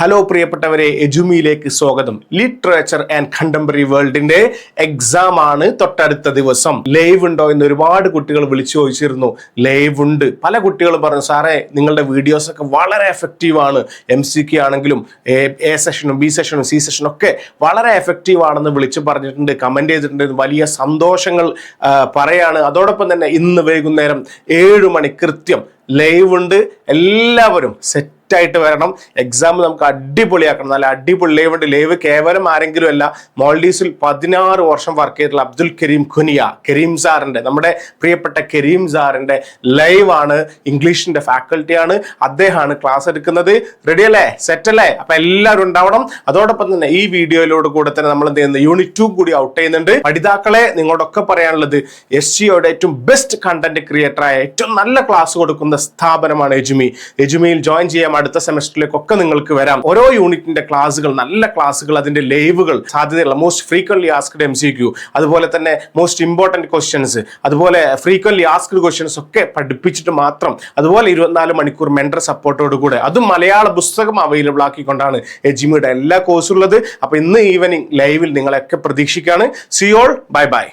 Hello പ്രിയപ്പെട്ടവരെ എജുമിയിലേക്ക് സ്വാഗതം. ലിറ്ററേച്ചർ ആൻഡ് കണ്ടംപററി വേൾഡിന്റെ എക്സാം ആണ് തൊട്ടടുത്ത ദിവസം. ലൈവ് ഉണ്ടോ എന്ന് ഒരുപാട് കുട്ടികൾ വിളിച്ചു ചോദിച്ചിരുന്നു. ലൈവ് ഉണ്ട്. പല കുട്ടികളും പറഞ്ഞു സാറേ നിങ്ങളുടെ വീഡിയോസ് ഒക്കെ വളരെ എഫക്റ്റീവ് ആണ്. എം സി കെ ആണെങ്കിലും എ സെഷനും ബി സെഷനും സി സെഷനും ഒക്കെ വളരെ എഫക്റ്റീവ് ആണെന്ന് വിളിച്ചു പറഞ്ഞിട്ടുണ്ട് കമന്റ് ചെയ്തിട്ടുണ്ട്. വലിയ സന്തോഷങ്ങൾ പറയാണ്. അതോടൊപ്പം തന്നെ ഇന്ന് വൈകുന്നേരം ഏഴ് മണി കൃത്യം ലൈവ് ഉണ്ട്. എല്ലാവരും സെറ്റ് ആയിട്ട് വരണം. എക്സാം നമുക്ക് അടിപൊളിയാക്കണം. നല്ല അടിപൊളി ലൈവ് ഉണ്ട്. ലൈവ് കേവലം ആരെങ്കിലും അല്ല. മോൾഡീവ്സിൽ പതിനാറ് വർഷം വർക്ക് ചെയ്തിട്ടുള്ള അബ്ദുൽ കരീം ഖുനിയ കരീം സാറിന്റെ നമ്മുടെ പ്രിയപ്പെട്ട കരീം സാറിന്റെ ലൈവ് ആണ്. ഇംഗ്ലീഷിന്റെ ഫാക്കൽറ്റിയാണ് അദ്ദേഹമാണ് ക്ലാസ് എടുക്കുന്നത്. റെഡി അല്ലേ? സെറ്റ് അല്ലേ? അപ്പൊ എല്ലാവരും ഉണ്ടാവണം. അതോടൊപ്പം തന്നെ ഈ വീഡിയോയിലൂടെ കൂടെ തന്നെ നമ്മൾ എന്ത് ചെയ്യുന്നത് യൂണിറ്റ് ടു കൂടി ഔട്ട് ചെയ്യുന്നുണ്ട്. പഠിതാക്കളെ നിങ്ങളോടൊക്കെ പറയാനുള്ളത് എസ് സിയോടെ ഏറ്റവും ബെസ്റ്റ് കണ്ടന്റ് ക്രിയേറ്ററായ ഏറ്റവും നല്ല ക്ലാസ് കൊടുക്കുന്ന സ്ഥാപനമാണ് എജുമി എജുമിയിൽ ജോയിൻ ചെയ്യാം അടുത്ത സെമസ്റ്ററിലേക്കൊക്കെ നിങ്ങൾക്ക് വരാം. ഓരോ യൂണിറ്റിന്റെ ക്ലാസ്സുകൾ നല്ല ക്ലാസ്സുകൾ അതിന്റെ ലൈവുകൾ സാധ്യതയുള്ള most frequently asked M C Q അതുപോലെ തന്നെ മോസ്റ്റ് ഇമ്പോർട്ടന്റ് ക്വസ്റ്റ്യൻസ് അതുപോലെ ഫ്രീക്വൻലി ആസ്ക്ഡ് ക്വസ്റ്റ്യൻസ് ഒക്കെ പഠിപ്പിച്ചിട്ട് മാത്രം അതുപോലെ ഇരുപത്തിനാല് മണിക്കൂർ മെന്റർ സപ്പോർട്ടോട് കൂടെ. അതും മലയാള പുസ്തകം അവൈലബിൾ ആക്കിക്കൊണ്ടാണ് എജിമിയുടെ എല്ലാ കോഴ്സും ഉള്ളത്. അപ്പൊ ഇന്ന് ഈവനിങ് ലൈവിൽ നിങ്ങളെയൊക്കെ പ്രതീക്ഷിക്കുകയാണ്. Seoul bye bye